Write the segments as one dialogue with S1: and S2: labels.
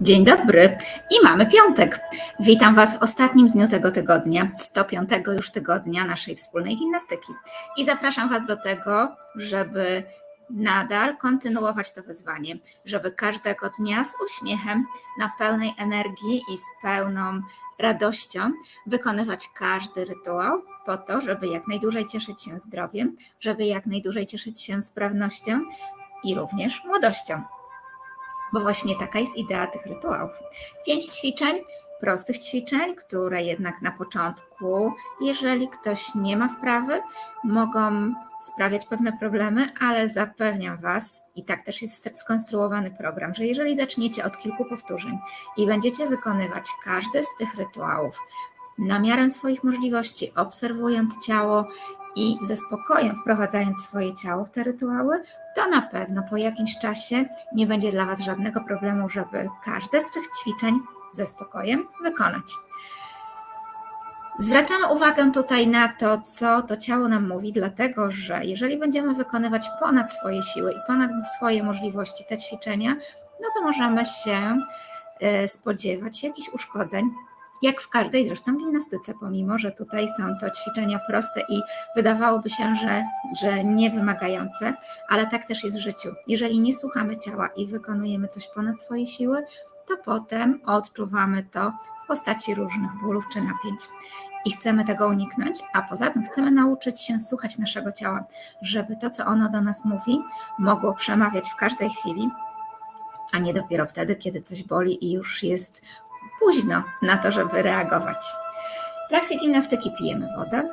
S1: Dzień dobry i mamy piątek. Witam Was w ostatnim dniu tego tygodnia, 105 już tygodnia naszej wspólnej gimnastyki. I zapraszam Was do tego, żeby nadal kontynuować to wyzwanie, żeby każdego dnia z uśmiechem, na pełnej energii i z pełną radością wykonywać każdy rytuał po to, żeby jak najdłużej cieszyć się zdrowiem, żeby jak najdłużej cieszyć się sprawnością i również młodością bo właśnie taka jest idea tych rytuałów. Pięć ćwiczeń, prostych ćwiczeń, które jednak na początku, jeżeli ktoś nie ma wprawy, mogą sprawiać pewne problemy, ale zapewniam Was, i tak też jest skonstruowany program, że jeżeli zaczniecie od kilku powtórzeń i będziecie wykonywać każdy z tych rytuałów na miarę swoich możliwości, obserwując ciało i ze spokojem wprowadzając swoje ciało w te rytuały, to na pewno po jakimś czasie nie będzie dla Was żadnego problemu, żeby każde z tych ćwiczeń ze spokojem wykonać. Zwracamy uwagę tutaj na to, co to ciało nam mówi, dlatego że jeżeli będziemy wykonywać ponad swoje siły i ponad swoje możliwości te ćwiczenia, no to możemy się e, spodziewać jakichś uszkodzeń, jak w każdej zresztą gimnastyce, pomimo że tutaj są to ćwiczenia proste i wydawałoby się, że, że nie wymagające, ale tak też jest w życiu. Jeżeli nie słuchamy ciała i wykonujemy coś ponad swoje siły, to potem odczuwamy to w postaci różnych bólów czy napięć. I chcemy tego uniknąć, a poza tym chcemy nauczyć się słuchać naszego ciała, żeby to, co ono do nas mówi, mogło przemawiać w każdej chwili, a nie dopiero wtedy, kiedy coś boli i już jest późno na to, żeby reagować. W trakcie gimnastyki pijemy wodę.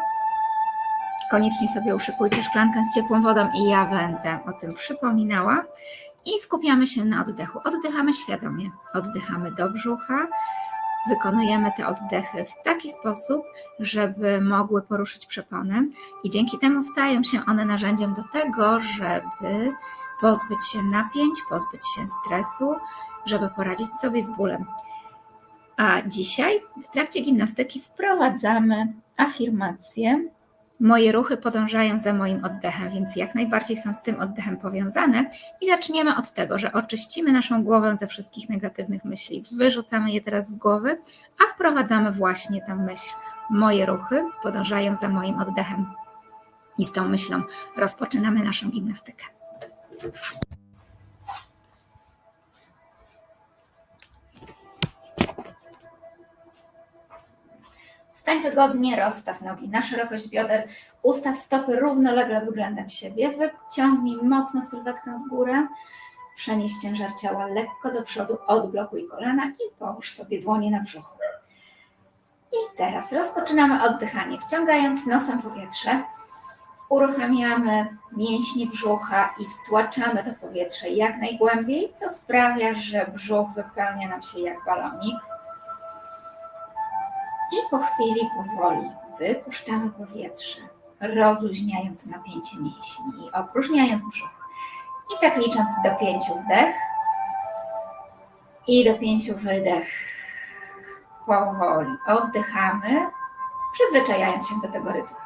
S1: Koniecznie sobie uszykujcie szklankę z ciepłą wodą i ja będę o tym przypominała. I skupiamy się na oddechu. Oddychamy świadomie. Oddychamy do brzucha. Wykonujemy te oddechy w taki sposób, żeby mogły poruszyć przeponę, i dzięki temu stają się one narzędziem do tego, żeby pozbyć się napięć, pozbyć się stresu, żeby poradzić sobie z bólem. A dzisiaj w trakcie gimnastyki wprowadzamy afirmacje. Moje ruchy podążają za moim oddechem, więc jak najbardziej są z tym oddechem powiązane. I zaczniemy od tego, że oczyścimy naszą głowę ze wszystkich negatywnych myśli. Wyrzucamy je teraz z głowy, a wprowadzamy właśnie tę myśl. Moje ruchy podążają za moim oddechem. I z tą myślą rozpoczynamy naszą gimnastykę. Stań wygodnie, rozstaw nogi na szerokość bioder, ustaw stopy równolegle względem siebie, wyciągnij mocno sylwetkę w górę, przenieś ciężar ciała lekko do przodu, odblokuj kolana i połóż sobie dłonie na brzuchu. I teraz rozpoczynamy oddychanie, wciągając nosem powietrze, uruchamiamy mięśnie brzucha i wtłaczamy to powietrze jak najgłębiej, co sprawia, że brzuch wypełnia nam się jak balonik. I po chwili powoli wypuszczamy powietrze, rozluźniając napięcie mięśni i opróżniając brzuch. I tak licząc do pięciu wdech i do pięciu wydech. Powoli oddychamy, przyzwyczajając się do tego rytmu.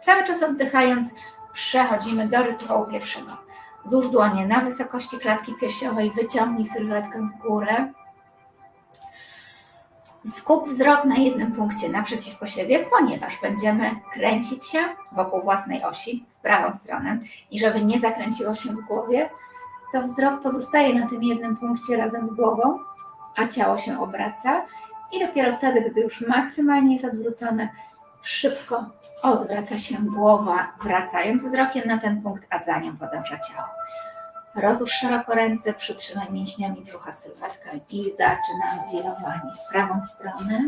S1: Cały czas oddychając, Przechodzimy do rytuału pierwszego. Złóż dłonie na wysokości klatki piersiowej, wyciągnij sylwetkę w górę. Skup wzrok na jednym punkcie naprzeciwko siebie, ponieważ będziemy kręcić się wokół własnej osi w prawą stronę i żeby nie zakręciło się w głowie, to wzrok pozostaje na tym jednym punkcie razem z głową, a ciało się obraca i dopiero wtedy, gdy już maksymalnie jest odwrócone, Szybko odwraca się głowa, wracając wzrokiem na ten punkt, a za nią podąża ciało. Rozłóż szeroko ręce, przytrzymaj mięśniami brzucha sylwetkę i zaczynamy wirowanie w prawą stronę.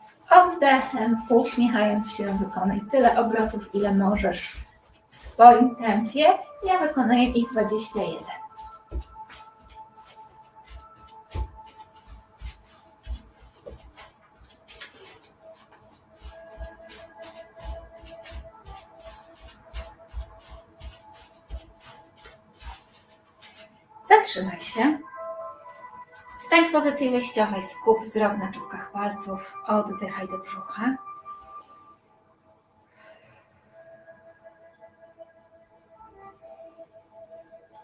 S1: Z oddechem, uśmiechając się, wykonaj tyle obrotów, ile możesz w swoim tempie. Ja wykonuję ich 21. Zatrzymaj się. Stań w pozycji wyjściowej, skup wzrok na czubkach palców, oddychaj do brzucha.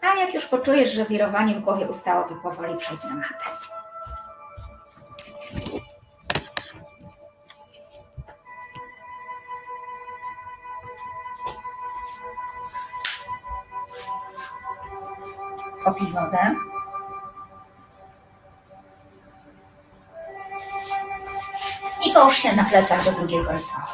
S1: A jak już poczujesz, że wirowanie w głowie ustało, to powoli przejdź na matę. Połóż się na plecach do drugiego rytuału.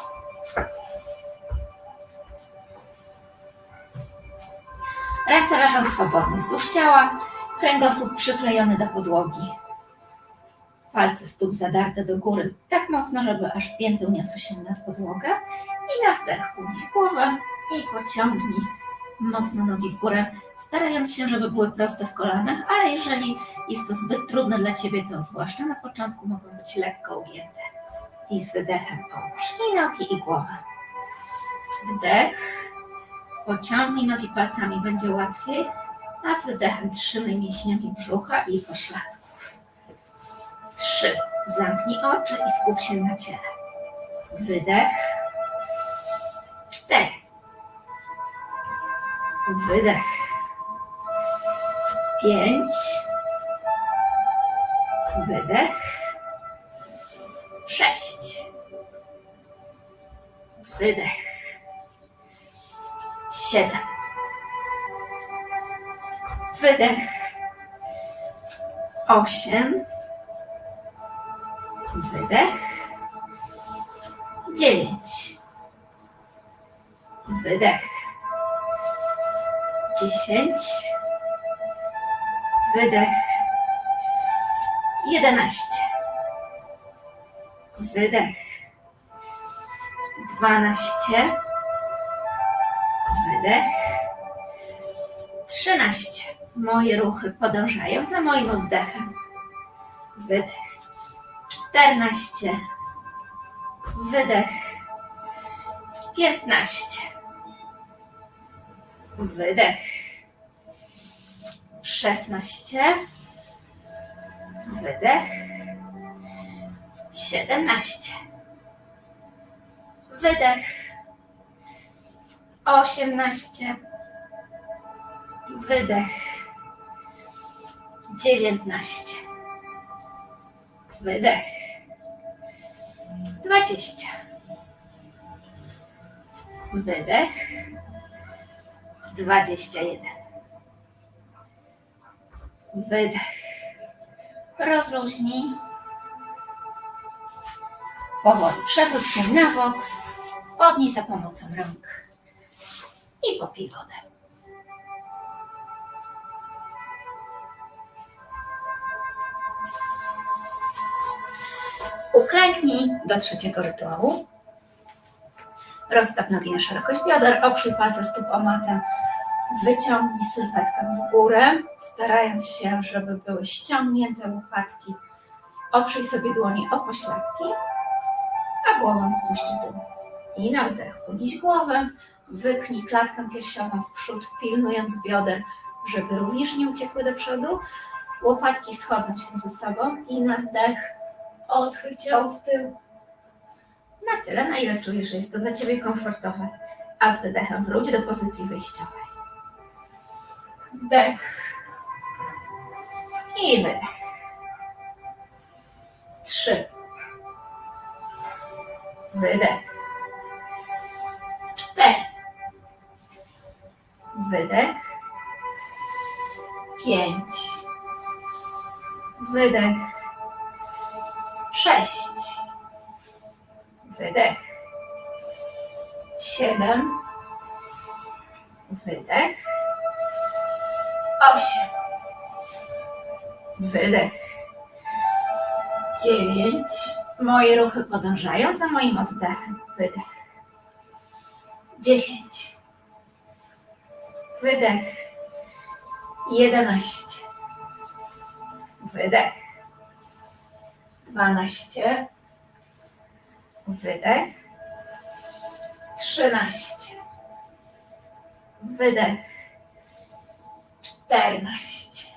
S1: Ręce leżą swobodnie wzdłuż ciała, kręgosłup przyklejony do podłogi. Palce stóp zadarte do góry tak mocno, żeby aż pięty uniosły się nad podłogę. I na wdech unieś głowę i pociągnij mocno nogi w górę, starając się, żeby były proste w kolanach, ale jeżeli jest to zbyt trudne dla Ciebie, to zwłaszcza na początku mogą być lekko ugięte. I z wydechem połóż i nogi i głowę. Wdech. Pociągnij nogi palcami, będzie łatwiej, a z wydechem trzymaj mięśniami brzucha i pośladków. Trzy. Zamknij oczy i skup się na ciele. Wydech. Cztery. Wydech. Pięć. Wydech. Sześć. Wydech. Siedem. Wydech. Osiem. Wydech. Dziewięć. Wydech. Dziesięć. Wydech. Jedenaście. Wydech. Dwanaście. Wydech. Trzynaście. Moje ruchy podążają za moim oddechem. Wydech. Czternaście. Wydech. Piętnaście. Wydech. Szesnaście. Wydech. Siedemnaście. Wydech. Osiemnaście. Wydech. Dziewiętnaście. Wydech. Dwadzieścia. Wydech. Dwadzieścia jeden. Wydech. Rozluźnij. Powoli przewróć się na bok. Podnij za pomocą rąk. I popij wodę. Uklęknij do trzeciego rytuału. Rozstaw nogi na szerokość bioder, oprzyj palce stóp o matę. Wyciągnij sylwetkę w górę, starając się, żeby były ściągnięte łopatki. Oprzyj sobie dłonie o pośladki, a głową spuść w dół. I na wdech unieś głowę, wypnij klatkę piersiową w przód, pilnując bioder, żeby również nie uciekły do przodu. Łopatki schodzą się ze sobą i na wdech odchyl ciało w tył. Na tyle, na ile czujesz, że jest to dla Ciebie komfortowe. A z wydechem wróć do pozycji wyjściowej. Wdech. I wydech. Trzy. Wydech. Cztery. Wydech. Pięć. Wydech. Sześć. Wydech. Siedem. Wydech. Osiem. Wydech. Dziewięć. Moje ruchy podążają za moim oddechem. Wydech. Dziesięć. Wydech. Jedenaście. Wydech. Dwanaście. Wydech. Trzynaście. Wydech. Czternaście.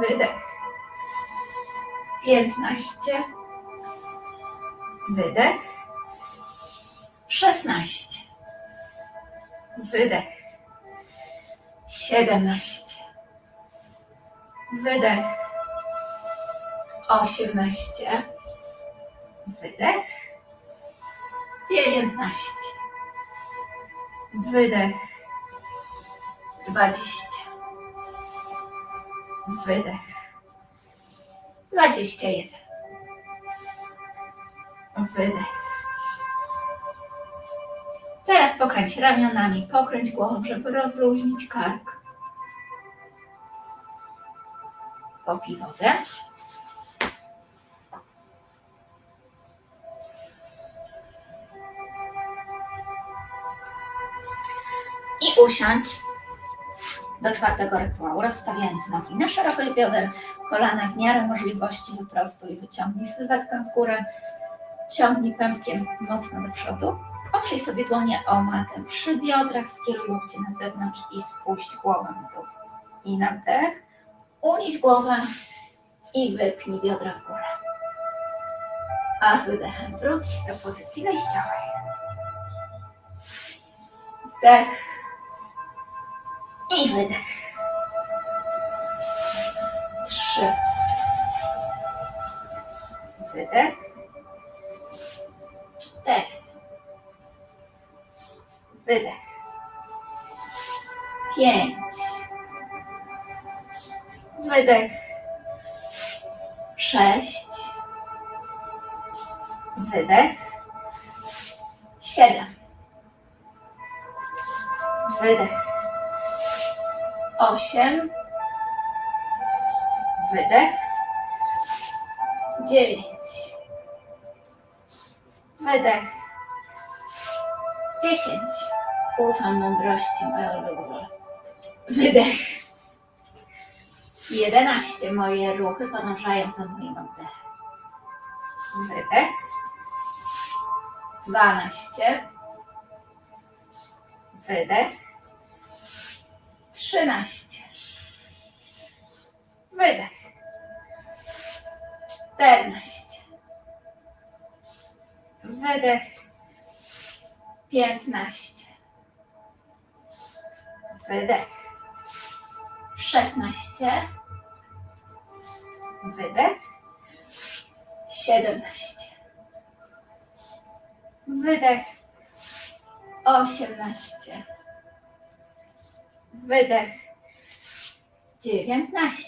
S1: Wydech. Piętnaście. Wydech. Szesnaście. Wydech. siedemnaście, wydech, osiemnaście, wydech, dziewiętnaście, wydech, dwadzieścia, wydech, dwadzieścia jeden, wydech. Teraz pokręć ramionami, pokręć głową, żeby rozluźnić kark. Popij wodę. I usiądź do czwartego rytuału, rozstawiając nogi na szerokość bioder, kolana w miarę możliwości wyprostuj, wyciągnij sylwetkę w górę, ciągnij pępkiem mocno do przodu, oprzyj sobie dłonie o matę przy biodrach, skieruj łokcie na zewnątrz i spuść głowę w dół. I na wdech, unieś głowę i wypnij biodra w górę. A z wydechem wróć do pozycji wejściowej. Wdech i wydech. Trzy. Wydech. Wydech. Pięć. Wydech. Sześć. Wydech. Siedem. Wydech. Osiem. Wydech. Dziewięć. Wydech. Dziesięć. Ufam mądrości, ulubiona. Wydech. Jedenaście. Moje ruchy podążają za moim oddechem. Wydech. Dwanaście. Wydech. Trzynaście. Wydech. Czternaście. Wydech. Piętnaście wydech. 16, wydech. 17, wydech. 18, wydech. 19,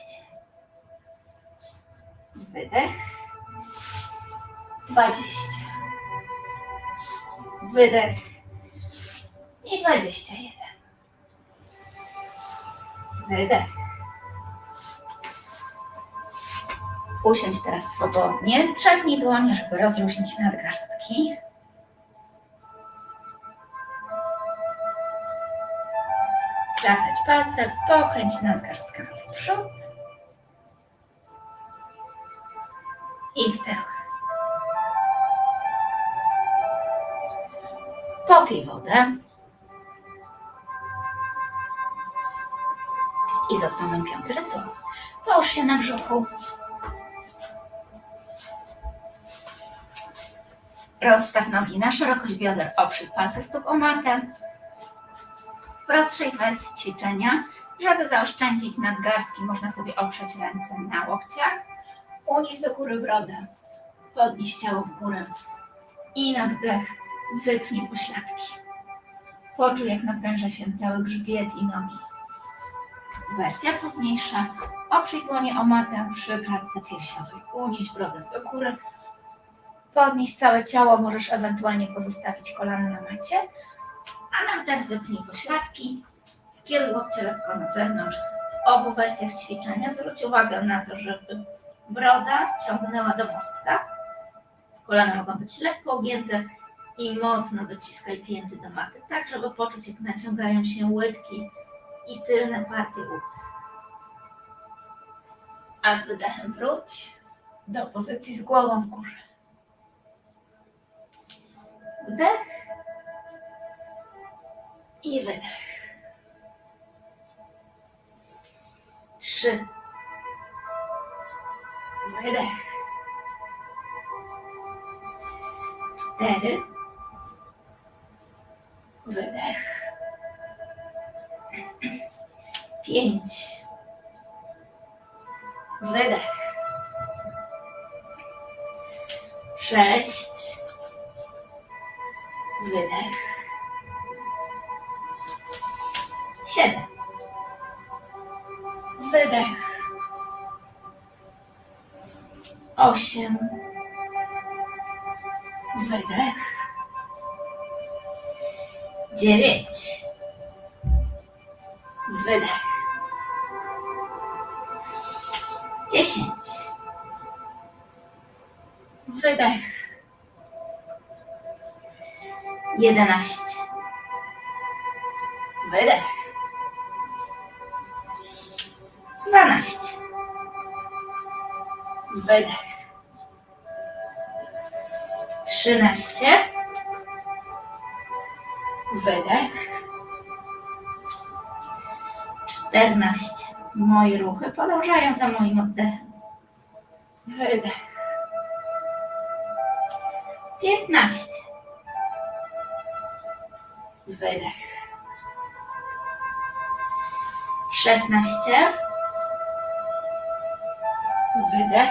S1: wydech. 20, wydech i 21. LD. Usiądź teraz swobodnie, strzepnij dłonie, żeby rozluźnić nadgarstki. Zapleć palce, pokręć nadgarstkami w przód i w tył. Popij wodę. I został nam piąty rytuał. Połóż się na brzuchu. Rozstaw nogi na szerokość bioder, oprzyj palce stóp o matę. W prostszej wersji ćwiczenia, żeby zaoszczędzić nadgarstki, można sobie oprzeć ręce na łokciach, unieść do góry brodę, podnieść ciało w górę i na wdech wypnij pośladki. Poczuj, jak napręża się cały grzbiet i nogi. Wersja trudniejsza. Oprzyj dłonie o matę przy klatce piersiowej. Unieś brodę do góry. Podnieść całe ciało, możesz ewentualnie pozostawić kolana na macie, a na wdech wypnij pośladki. Skieruj łokcie lekko na zewnątrz. W obu wersjach ćwiczenia zwróć uwagę na to, żeby broda ciągnęła do mostka. Kolana mogą być lekko ugięte i mocno dociskaj pięty do maty, tak żeby poczuć, jak naciągają się łydki i tylne partie ud. A z wydechem wróć do pozycji z głową w górze. Wdech i wydech. Trzy. Wydech. Cztery. Wydech. Pięć. Wydech. Sześć. Wydech. Siedem. Wydech. Osiem. Wydech. Dziewięć. Wydech. Wydech. Jedenaście. Wydech. Dwanaście. Wydech. Trzynaście. Wydech. Czternaście. Moje ruchy podążają za moim oddechem. Wydech. Piętnaście. Wydech. Szesnaście. Wydech.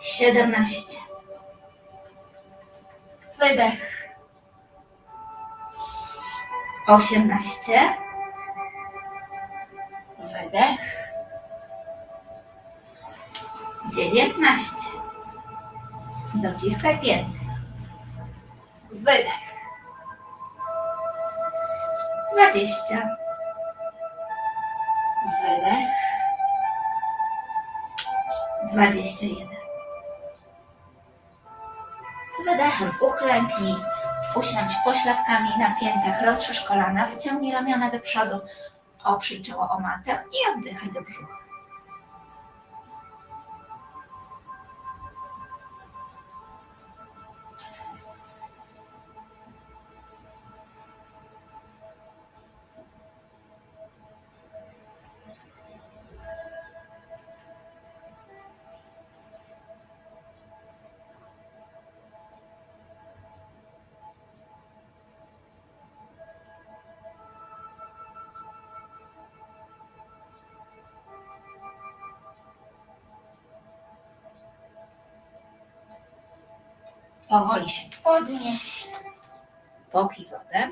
S1: Siedemnaście. Wydech. Osiemnaście. Wydech. Dziewiętnaście. Dociskaj pięty. Wydech. Dwadzieścia. Wydech. Dwadzieścia jeden. Z wydechem uklęknij. Usiądź pośladkami na piętach, rozszerz kolana, wyciągnij ramiona do przodu, oprzyj czoło o matę i oddychaj do brzucha. Powoli się podnieś, popij wodę.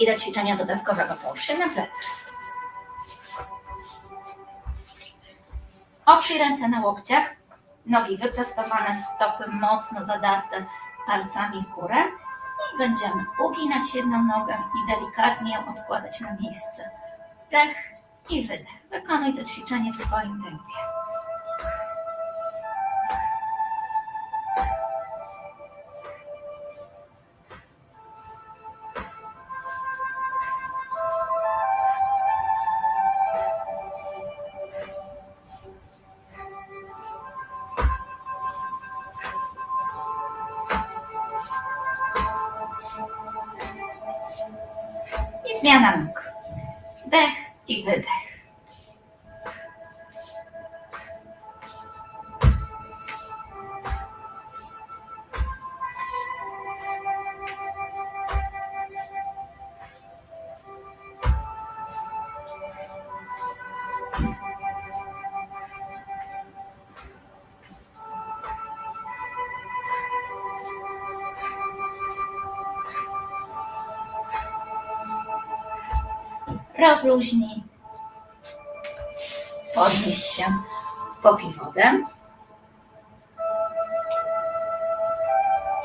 S1: I do ćwiczenia dodatkowego połóż się na plecach. Oprzyj ręce na łokciach, nogi wyprostowane, stopy mocno zadarte palcami w górę i będziemy uginać jedną nogę i delikatnie ją odkładać na miejsce. Dech i wydech. Wykonuj to ćwiczenie w swoim tempie. Zmiana nóg. Dech i wydech. Rozluźnij. Podnieś się. Popij wodę.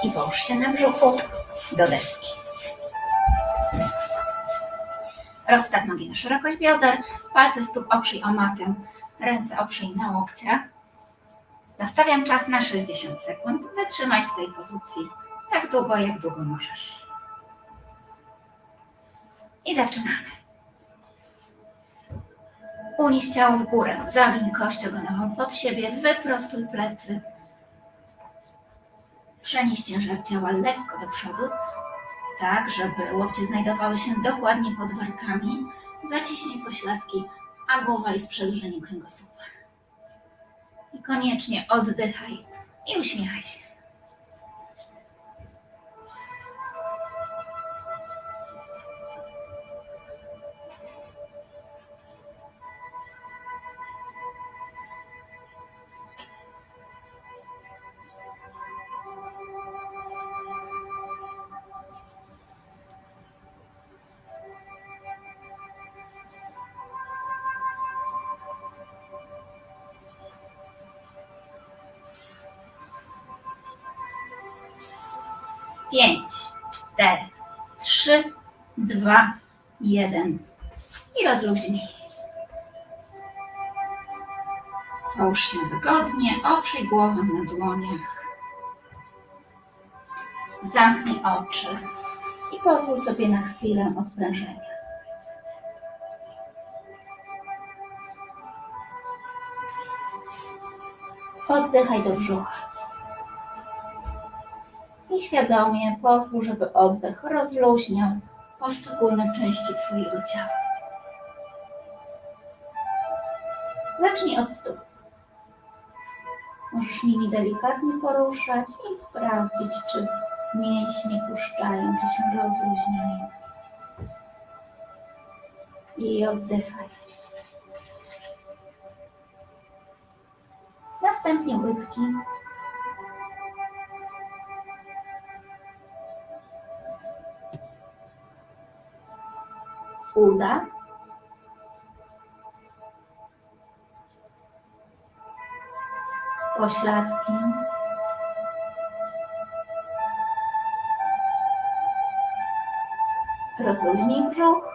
S1: I połóż się na brzuchu do deski. Rozstaw nogi na szerokość bioder, palce stóp oprzyj o matę, ręce oprzyj na łokciach. Nastawiam czas na 60 sekund. Wytrzymaj w tej pozycji tak długo, jak długo możesz. I zaczynamy. Unieś ciało w górę, zawiń kość ogonową pod siebie, wyprostuj plecy. Przenieś ciężar ciała lekko do przodu, tak żeby łokcie znajdowały się dokładnie pod warkami. Zaciśnij pośladki, a głowa jest przedłużeniem kręgosłupa. I koniecznie oddychaj i uśmiechaj się. Pięć, cztery, trzy, dwa, jeden. I rozluźnij. Połóż się wygodnie, oprzyj głowę na dłoniach. Zamknij oczy i pozwól sobie na chwilę odprężenia. Oddychaj do brzucha. Świadomie pozwól, żeby oddech rozluźniał poszczególne części Twojego ciała. Zacznij od stóp. Możesz nimi delikatnie poruszać i sprawdzić, czy mięśnie puszczają, czy się rozluźniają. I oddychaj. Następnie łydki. Uda. Pośladki. Rozluźnij brzuch.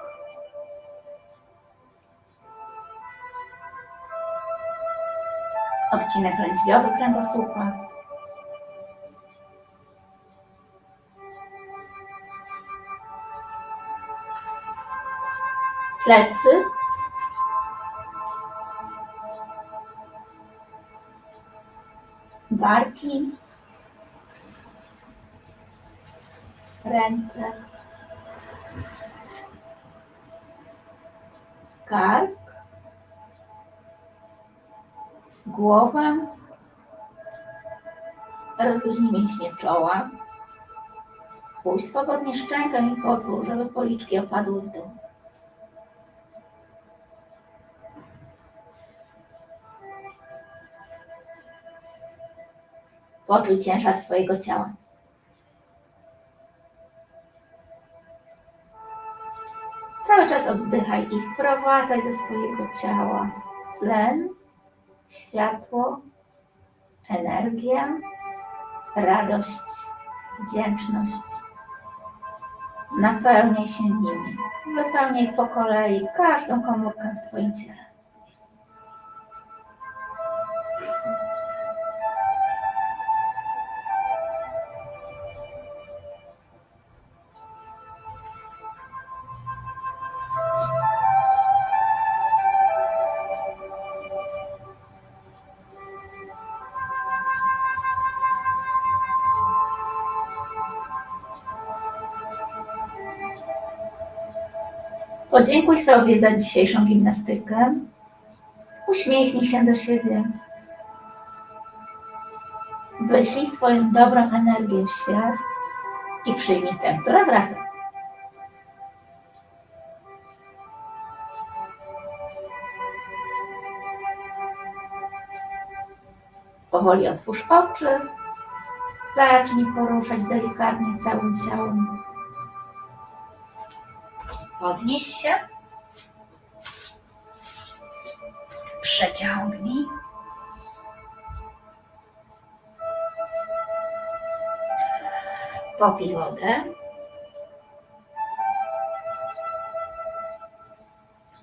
S1: Odcinek lędźwiowy kręgosłupa. Plecy. Barki. Ręce. Kark. Głowę. Rozluźnij mięśnie czoła. Pójdź swobodnie szczękę i pozwól, żeby policzki opadły w dół. Poczuj ciężar swojego ciała. Cały czas oddychaj i wprowadzaj do swojego ciała tlen, światło, energię, radość, wdzięczność. Napełniaj się nimi. Wypełniaj po kolei każdą komórkę w Twoim ciele. Podziękuj sobie za dzisiejszą gimnastykę. Uśmiechnij się do siebie. Wyślij swoją dobrą energię w świat i przyjmij tę, która wraca. Powoli otwórz oczy. Zacznij poruszać delikatnie całym ciałem. Podnieś się. Przeciągnij. Popij wodę.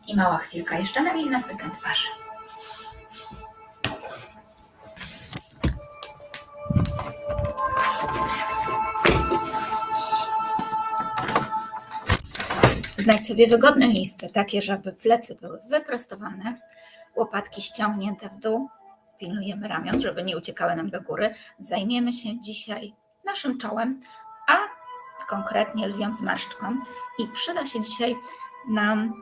S1: I mała chwilka jeszcze na gimnastykę twarzy. Znajdź sobie wygodne miejsce, takie, żeby plecy były wyprostowane, łopatki ściągnięte w dół. Pilnujemy ramion, żeby nie uciekały nam do góry. Zajmiemy się dzisiaj naszym czołem, a konkretnie lwią zmarszczką. I przyda się dzisiaj nam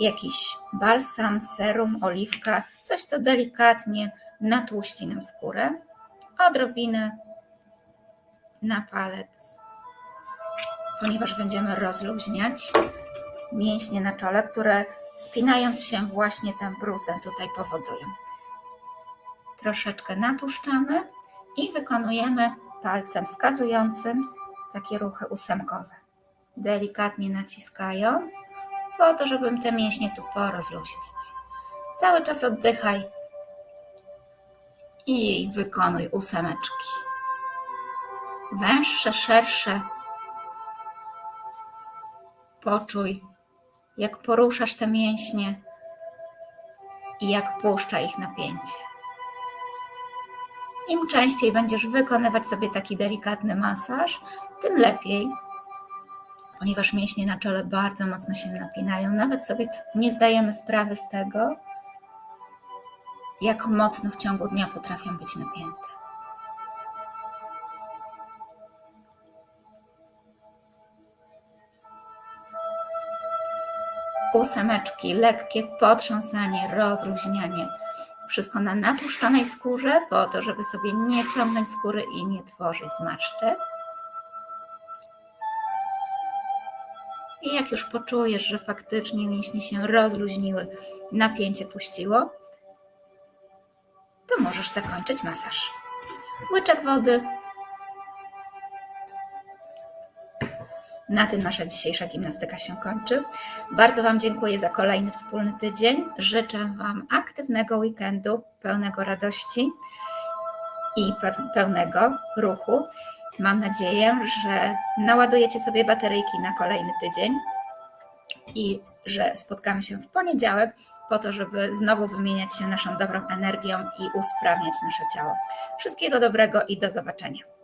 S1: jakiś balsam, serum, oliwka, coś, co delikatnie natłuści nam skórę. odrobinę na palec, ponieważ będziemy rozluźniać mięśnie na czole, które spinając się właśnie tę bruzdę tutaj powodują. Troszeczkę natłuszczamy i wykonujemy palcem wskazującym takie ruchy ósemkowe. Delikatnie naciskając, po to, żeby te mięśnie tu porozluźniać. Cały czas oddychaj i wykonuj ósemeczki. Węższe, szersze. Poczuj, jak poruszasz te mięśnie i jak puszcza ich napięcie. Im częściej będziesz wykonywać sobie taki delikatny masaż, tym lepiej, ponieważ mięśnie na czole bardzo mocno się napinają. Nawet sobie nie zdajemy sprawy z tego, jak mocno w ciągu dnia potrafią być napięte. Ósemeczki, lekkie potrząsanie, rozluźnianie. Wszystko na natłuszczonej skórze, po to, żeby sobie nie ciągnąć skóry i nie tworzyć zmarszczek. I jak już poczujesz, że faktycznie mięśnie się rozluźniły, napięcie puściło, to możesz zakończyć masaż. Łyczek wody. Na tym nasza dzisiejsza gimnastyka się kończy. Bardzo Wam dziękuję za kolejny wspólny tydzień. Życzę Wam aktywnego weekendu, pełnego radości i pełnego ruchu. Mam nadzieję, że naładujecie sobie bateryjki na kolejny tydzień i że spotkamy się w poniedziałek po to, żeby znowu wymieniać się naszą dobrą energią i usprawniać nasze ciało. Wszystkiego dobrego i do zobaczenia.